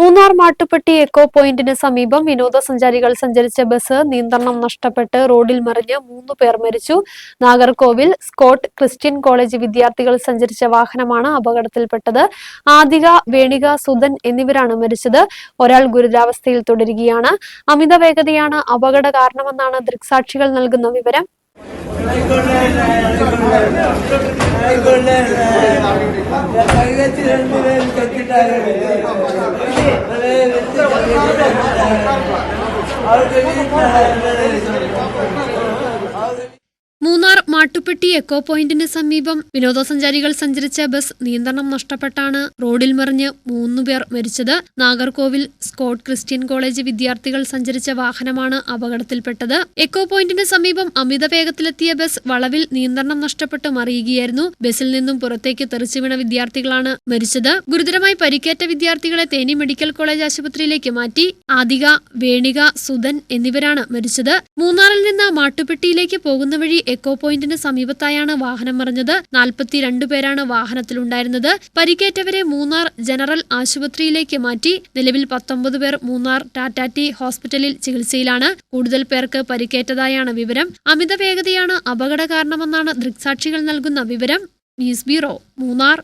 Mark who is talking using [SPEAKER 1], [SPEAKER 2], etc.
[SPEAKER 1] Munnar Mattupetty echo പോയിന്റിന് സമീപം വിനോദസഞ്ചാരികൾ സഞ്ചരിച്ച ബസ് നിയന്ത്രണം നഷ്ടപ്പെട്ട് റോഡിൽ മറിഞ്ഞ് മൂന്ന് പേർ മരിച്ചു. നാഗർകോവിൽ സ്കോട്ട് ക്രിസ്ത്യൻ കോളേജ് വിദ്യാർത്ഥികൾ സഞ്ചരിച്ച വാഹനമാണ് അപകടത്തിൽപ്പെട്ടത്. ആദിക വേണിക സുധൻ എന്നിവരാണ് മരിച്ചത്. ഒരാൾ ഗുരുതരാവസ്ഥയിൽ തുടരുകയാണ്. അമിത വേഗതയാണ് അപകട കാരണമെന്നാണ് ദൃക്സാക്ഷികൾ നൽകുന്ന വിവരം.
[SPEAKER 2] ആയിക്കോട്ടെ. കൈകത്തി രണ്ടുപേരും Arka gitme
[SPEAKER 1] her Mattupetty echo പോയിന്റിന് സമീപം വിനോദസഞ്ചാരികൾ സഞ്ചരിച്ച ബസ് നിയന്ത്രണം നഷ്ടപ്പെട്ടാണ്. റോഡിൽ മറിഞ്ഞ് മൂന്നുപേർ മരിച്ചത്. നാഗർകോവിൽ സ്കോട്ട് ക്രിസ്ത്യൻ കോളേജ് വിദ്യാർത്ഥികൾ സഞ്ചരിച്ച വാഹനമാണ് അപകടത്തിൽപ്പെട്ടത്. എക്കോ പോയിന്റിന് സമീപം അമിത വേഗത്തിലെത്തിയ ബസ് വളവിൽ നിയന്ത്രണം നഷ്ടപ്പെട്ട് മറിയുകയായിരുന്നു. ബസിൽ നിന്നും പുറത്തേക്ക് തെറിച്ചു വീണ വിദ്യാർത്ഥികളാണ് മരിച്ചത്. ഗുരുതരമായി പരിക്കേറ്റ വിദ്യാർത്ഥികളെ തേനി മെഡിക്കൽ കോളേജ് ആശുപത്രിയിലേക്ക് മാറ്റി. ആദിക വേണിക സുധൻ എന്നിവരാണ് മരിച്ചത്. മൂന്നാറിൽ നിന്ന് മാട്ടുപെട്ടിയിലേക്ക് പോകുന്ന വഴി എക്കോ പോയിന്റിന് സമീപത്തായാണ് വാഹനം മറിഞ്ഞത്. നാൽപ്പത്തിരണ്ട് പേരാണ് വാഹനത്തിലുണ്ടായിരുന്നത്. പരിക്കേറ്റവരെ മൂന്നാർ ജനറൽ ആശുപത്രിയിലേക്ക് മാറ്റി. നിലവിൽ പത്തൊമ്പത് പേർ മൂന്നാർ ടി ഹോസ്പിറ്റലിൽ ചികിത്സയിലാണ്. കൂടുതൽ പേർക്ക് പരിക്കേറ്റതായാണ് വിവരം. അമിത വേഗതയാണ് അപകട കാരണമെന്നാണ് ദൃക്സാക്ഷികൾ നൽകുന്ന വിവരം. News bureau Munnar.